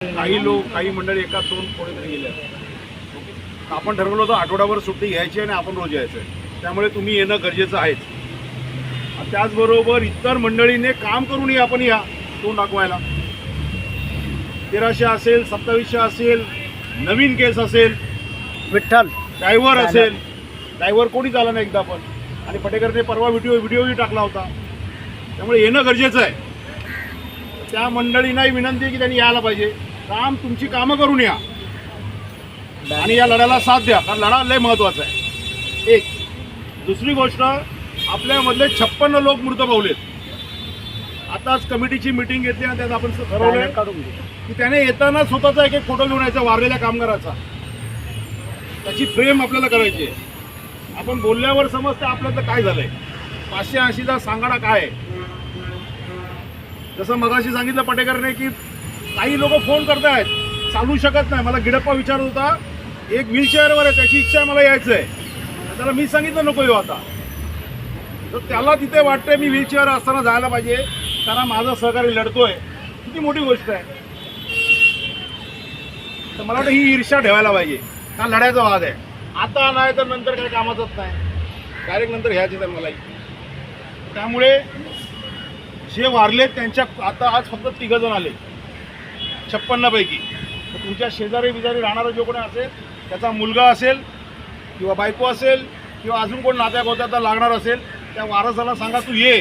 काही लोक काही मंडळी एका दोन कोणीतरी गेले आपण ठरवलं होतं आठवड्याभर सुट्टी घ्यायची आणि आपण रोज यायचं त्यामुळे तुम्ही येणं गरजेचं आहेच त्याचबरोबर इतर मंडळीने काम करून या आपण या तोंड दाखवायला. तेराशे असेल सत्तावीसशे असेल नवीन केस असेल विठ्ठल. ड्रायव्हर असेल ड्रायव्हर कोणी झाला नाही एकदा पण. आणि पटेकरने परवा व्हिडिओ व्हिडिओही टाकला होता. त्यामुळे येणं गरजेचं आहे. त्या मंडळींनाही विनंती आहे की त्यांनी यायला पाहिजे. काम तुमची कामं करून या. आणि या लढ्याला साथ द्या कारण लढा लय महत्त्वाचा आहे. एक दुसरी गोष्ट आपल्यामधले छप्पन्न लोक मृत पावलेत. आताच कमिटीची मिटिंग घेतली आणि त्यात आपण ठरवलं. की त्याने येताना स्वतःचा एक एक फोटो घेऊन यायचा वारलेल्या कामगाराचा. त्याची फ्रेम आपल्याला करायची आहे. आपण बोलल्यावर समजतं आपल्याचं काय झालंय. पाचशे ऐंशीचा सांगाडा काय आहे? जसं मगाशी सांगितलं पटेकरने की काही लोक फोन करतायत. चालू शकत नाही. मला गिडप्पा विचारत होता. एक व्हीलचेअरवर आहे. त्याची इच्छा आहे मला यायचं आहे त्याला मी सांगितलं नको येऊ आता. तर त्याला तिथे वाटतंय मी व्हीलचेअर असताना जायला पाहिजे. कारण माझा सहकारी लढतोय. किती मोठी गोष्ट आहे. तर मला वाटतं ही ईर्ष्या ठेवायला पाहिजे. हा लढायचा वाद आहे. आता नाही तर नंतर काही कामाचंच नाही. डायरेक्ट नंतर घ्यायचे तर मलाही. त्यामुळे जे वारले त्यांच्या आता आज फक्त तिघं जण आले. छप्पन्नपैकी तर तुमच्या शेजारी बिजारी राहणारा जो कोणी असेल त्याचा मुलगा असेल किंवा बायको असेल किंवा अजून कोण नात्या गोत्याचा लागणार असेल त्या वारसाला सांगा तू ये.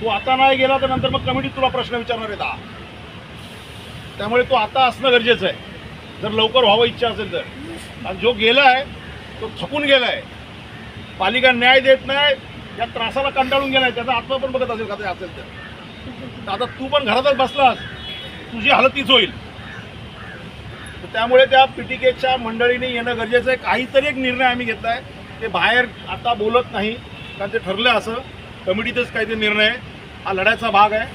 तू आता नाही गेला तर नंतर मग कमिटी तुला प्रश्न विचारणार आहे त्यामुळे तो आता असणं गरजेचं आहे. जर लवकर व्हावं इच्छा असेल तर. आणि जो गेला आहे तो थकून गेला आहे पालिका न्याय देत नाही या त्रासाला कंटाळून गेला आहे त्याचा आत्मा पण बघत असेल का ते असेल तर आता तू पण घरातच बसलास. तुझी हालत तीच होईल. तर त्यामुळे त्या पीटीकेच्या मंडळीने येणं गरजेचं आहे. काहीतरी एक निर्णय आम्ही घेतला आहे ते बाहेर आता बोलत नाही कारण ते ठरलं असं. कमिटीतच ते निर्णय आहे. हा लढ्याचा भाग आहे.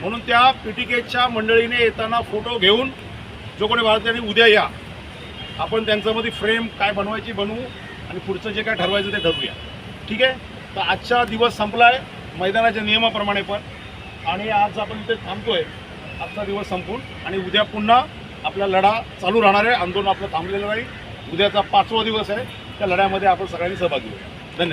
म्हणून त्या पीटीकेच्या मंडळीने येताना फोटो घेऊन जो कोणी भारतीयांनी उद्या या आपण त्यांच्यामध्ये फ्रेम काय बनवायची बनवू आणि पुढचं जे काय ठरवायचं ते ठरवूया. ठीक आहे? तर आजचा दिवस संपला आहे मैदानाच्या नियमाप्रमाणे पण. आणि आज आपण इथे थांबतो आहे आजचा दिवस संपून आणि उद्या पुन्हा आपला लढा चालू राहणार आहे. आंदोलन आपलं थांबलेलं नाही. उद्याचा पाचवा दिवस आहे. त्या लढ्यामध्ये आपण सगळ्यांनी सहभागी होऊ.